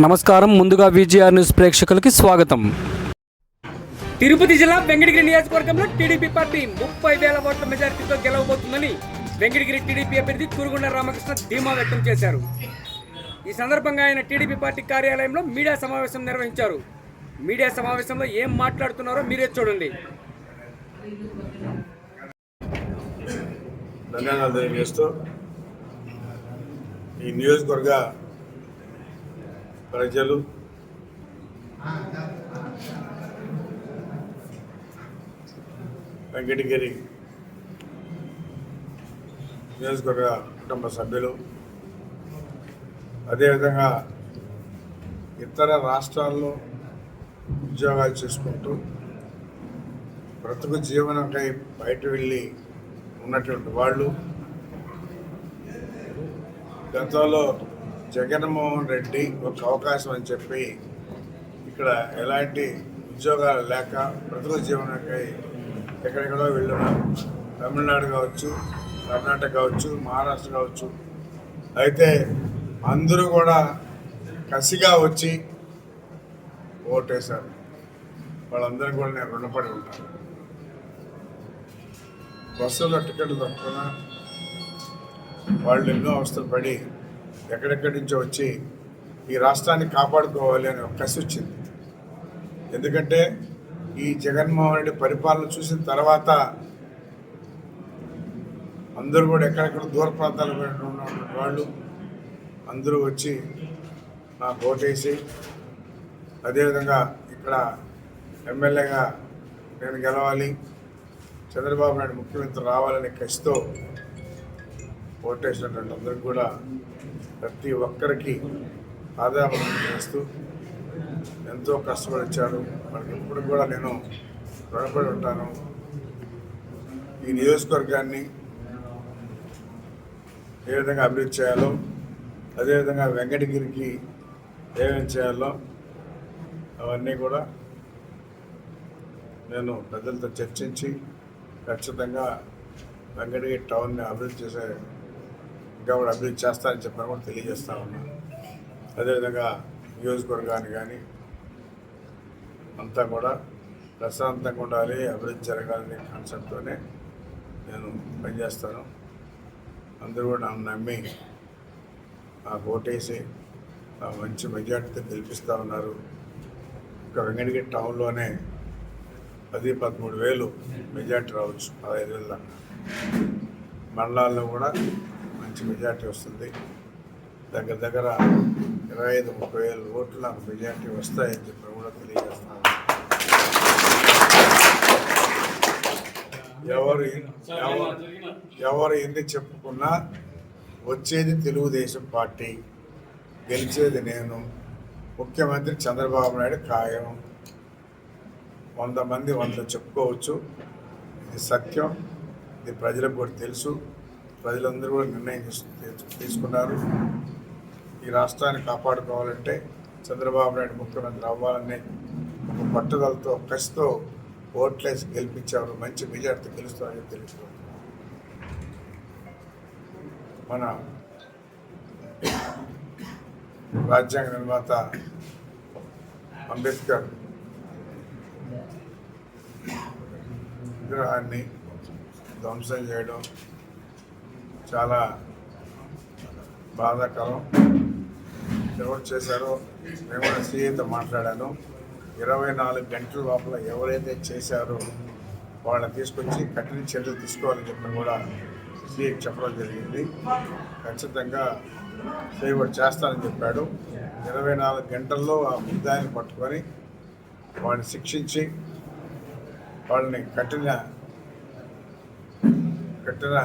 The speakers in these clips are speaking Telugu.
నమస్కారం. ముందుగా విజిఆర్ న్యూస్ ప్రేక్షకులకి స్వాగతం. తిరుపతి జిల్లా వెంకటగిరి నియోజకవర్గంలో టీడీపీ పార్టీ ముప్పై వేల ఓట్ల మెజారిటీతో గెలవబోతుందని వెంకటగిరి టీడీపీ అభ్యర్థి కురుగుండ రామకృష్ణ ధీమా వ్యక్తం చేశారు. ఈ సందర్భంగా ఆయన టీడీపీ పార్టీ కార్యాలయంలో మీడియా సమావేశం నిర్వహించారు. మీడియా సమావేశంలో ఏం మాట్లాడుతున్నారో మీరే చూడండి. ధన్యవాదాలు తెలియజేస్తూ ఈ నియోజకవర్గ ప్రజలు. వెంకటగిరి నియోజకవర్గ కుటుంబ సభ్యులు. అదేవిధంగా ఇతర రాష్ట్రాల్లో ఉద్యోగాలు చేసుకుంటూ బ్రతుకు జీవనంకై బయట వెళ్ళి ఉన్నటువంటి వాళ్ళు గతంలో జగన్మోహన్ రెడ్డి ఒక అవకాశం అని చెప్పి ఇక్కడ ఎలాంటి ఉద్యోగాలు లేక బ్రతుకు జీవనకై ఎక్కడెక్కడో వెళ్ళడం తమిళనాడు కావచ్చు కర్ణాటక కావచ్చు మహారాష్ట్ర కావచ్చు. అయితే అందరూ కూడా కసిగా వచ్చి ఓటేశారు. వాళ్ళందరూ కూడా నేను రుణపడి ఉంటాను. బస్సులో టికెట్లు దొరకకుండా వాళ్ళు ఎన్నో అవస్థలు పడి ఎక్కడెక్కడి నుంచో వచ్చి ఈ రాష్ట్రాన్ని కాపాడుకోవాలి అనే ఒక కసి వచ్చింది. ఎందుకంటే ఈ జగన్మోహన్ రెడ్డి పరిపాలన చూసిన తర్వాత అందరూ కూడా ఎక్కడెక్కడ దూర ప్రాంతాలకు ఉన్నటువంటి వాళ్ళు అందరూ వచ్చి నాకు ఓటేసి అదేవిధంగా ఇక్కడ ఎమ్మెల్యేగా నేను గెలవాలి చంద్రబాబు నాయుడు ముఖ్యమంత్రి రావాలనే కసితో ఓటేసినటువంటి అందరికి కూడా ప్రతి ఒక్కరికి ఆదాయం చేస్తూ ఎంతో కష్టపడి ఇచ్చాడు వాళ్ళకి ఇప్పుడు కూడా నేను రుణపడి ఉంటాను. ఈ నియోజకవర్గాన్ని ఏ విధంగా అభివృద్ధి చేయాలో అదేవిధంగా వెంకటగిరికి ఏమేమి చేయాలో అవన్నీ కూడా నేను ప్రజలతో చర్చించి ఖచ్చితంగా వెంకటగిరి టౌన్ని అభివృద్ధి చేసే ఇంకా కూడా అభివృద్ధి చేస్తారని చెప్పని కూడా తెలియజేస్తా ఉన్నాను అదేవిధంగా నియోజకవర్గాన్ని కానీ అంతా కూడా ప్రశాంతంగా ఉండాలి అభివృద్ధి జరగాలనే కాన్సెప్ట్తోనే నేను పనిచేస్తాను. అందరూ కూడా నన్ను నమ్మి నాకు ఓటేసి ఆ మంచి మెజార్టీతో గెలిపిస్తూ ఉన్నారు. ఇంకా వెంకటగిరి టౌన్లోనే పది పదమూడు వేలు మెజార్టీ రావచ్చు పదహైదు వేల దాకా. మండలాల్లో కూడా మంచి మెజార్టీ వస్తుంది. దగ్గర దగ్గర ఇరవై ఐదు ముప్పై వేలు ఓట్లు నాకు మెజార్టీ వస్తాయని చెప్పి కూడా తెలియజేస్తాను ఎవరు ఎవరు ఎవరు ఎన్ని చెప్పుకున్నా వచ్చేది తెలుగుదేశం పార్టీ గెలిచేది నేను. ముఖ్యమంత్రి చంద్రబాబు నాయుడు ఖాయం. వంద మంది వంద చెప్పుకోవచ్చు. ఇది సత్యం. ఇది ప్రజలకు కూడా తెలుసు. ప్రజలందరూ కూడా నిర్ణయం తీసుకున్నారు. ఈ రాష్ట్రాన్ని కాపాడుకోవాలంటే చంద్రబాబు నాయుడు ముఖ్యమంత్రి అవ్వాలని ఒక పట్టుదలతో కసితో ఓట్లేసి గెలిపించారు మంచి మెజార్టీ గెలుస్తారని తెలుసు మన రాజ్యాంగ నిర్మాత అంబేద్కర్ విగ్రహాన్ని ధ్వంసం చేయడం చాలా బాధాకరం. ఎవరు చేశారో నేను కూడా సీఏతో మాట్లాడాను. ఇరవై నాలుగు గంటల లోపల ఎవరైతే చేశారో వాళ్ళని తీసుకొచ్చి కఠిన చర్యలు తీసుకోవాలని చెప్పి కూడా సీఏకి చెప్పడం జరిగింది. ఖచ్చితంగా చేయబడి చేస్తానని చెప్పాడు. ఇరవై నాలుగు గంటల్లో ఆ ముద్దాయిని పట్టుకొని వాడిని శిక్షించి వాళ్ళని కఠిన కఠిన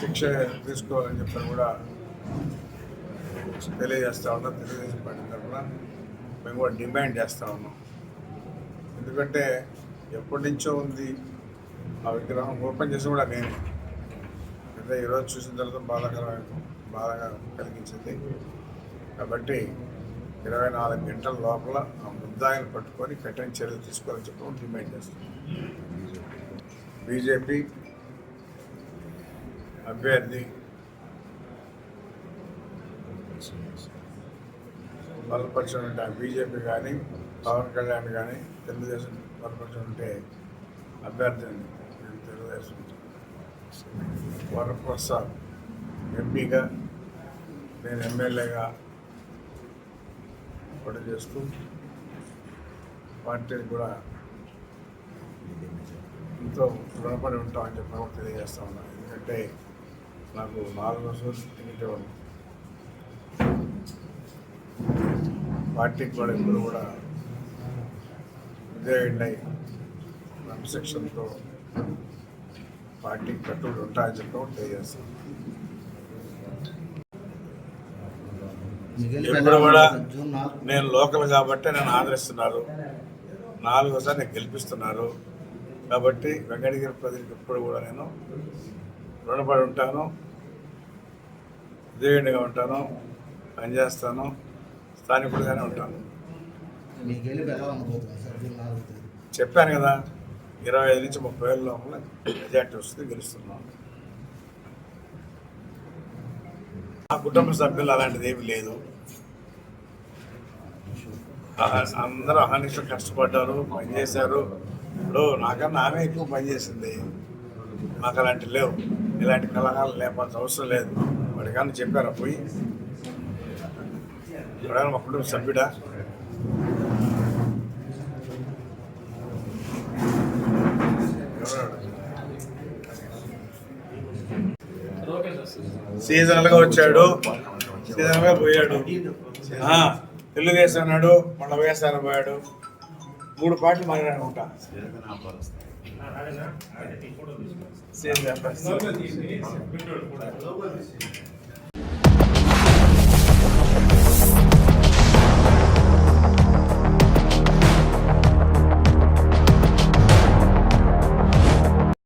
శిక్ష తీసుకోవాలని చెప్పి కూడా తెలియజేస్తా ఉన్నాం. తెలుగుదేశం పార్టీ తరఫున మేము కూడా డిమాండ్ చేస్తా ఉన్నాం. ఎందుకంటే ఎప్పటి నుంచో ఉంది ఆ విగ్రహం. ఓపెన్ చేసి కూడా నేను అంటే ఈరోజు చూసిన తర్వాత బాధాకరమైన బాధగా కలిగించింది. కాబట్టి ఇరవై నాలుగు గంటల లోపల ఆ ముద్దాయిని పట్టుకొని కఠిన చర్యలు తీసుకోవాలని చెప్పడం డిమాండ్ చేస్తాం బీజేపీ అభ్యర్థి. బలపరిచిన ఉంటే బీజేపీ కానీ పవన్ కళ్యాణ్ కానీ తెలుగుదేశం బలపరిచిన ఉంటే అభ్యర్థిని నేను తెలుగుదేశం వరప్రసాద్ ఎంపీగా నేను ఎమ్మెల్యేగా పోటీ చేస్తూ పార్టీని కూడా ఎంతో రుణపడి ఉంటామని చెప్పి తెలియజేస్తా ఉన్నాను ఎందుకంటే నాకు నాలుగు రోజులు టికెట్ ఇవ్వండి పార్టీకి కూడా ఇప్పుడు కూడా విజయ్ క్రమశిక్షణతో పార్టీకి కట్టుబడి ఉంటాయని చెప్పి తెలియజేస్తాను. ఇప్పుడు కూడా నేను లోకల్ కాబట్టి నన్ను ఆదరిస్తున్నారు. నాలుగోసారి నేను గెలిపిస్తున్నారు. కాబట్టి వెంకటగిరి ప్రజలకు ఎప్పుడు కూడా నేను రుణపడి ఉంటాను విజయుడిగా ఉంటాను పనిచేస్తాను స్థానికుడిగానే ఉంటాను. చెప్పాను కదా ఇరవై ఐదు నుంచి ముప్పై వేల లోపల మెజార్టీ వస్తుంది గెలుస్తున్నాను మా కుటుంబ సభ్యులు అలాంటిది ఏమీ లేదు. ఆ, అందరూ అహర్నిశలు కష్టపడ్డారు పనిచేశారు. ఇప్పుడు నాకన్నా ఆమె ఎక్కువ పనిచేసింది. మాకు అలాంటివి లేవు. ఇలాంటి కలహాలు లేపాల్సిన అవసరం లేదు. వాడికన్నా చెప్పారా? పోయి. ఎవరైనా మా కుటుంబ సభ్యుడా? సీజనల్గా వచ్చాడు. సీజనల్గా పోయాడు. తెలుగు తెలుగుదేశం మళ్ళీ వైఎస్ఆర్ పోయాడు. మూడు పాటలు మారాడు అనుకుంటా సీజన్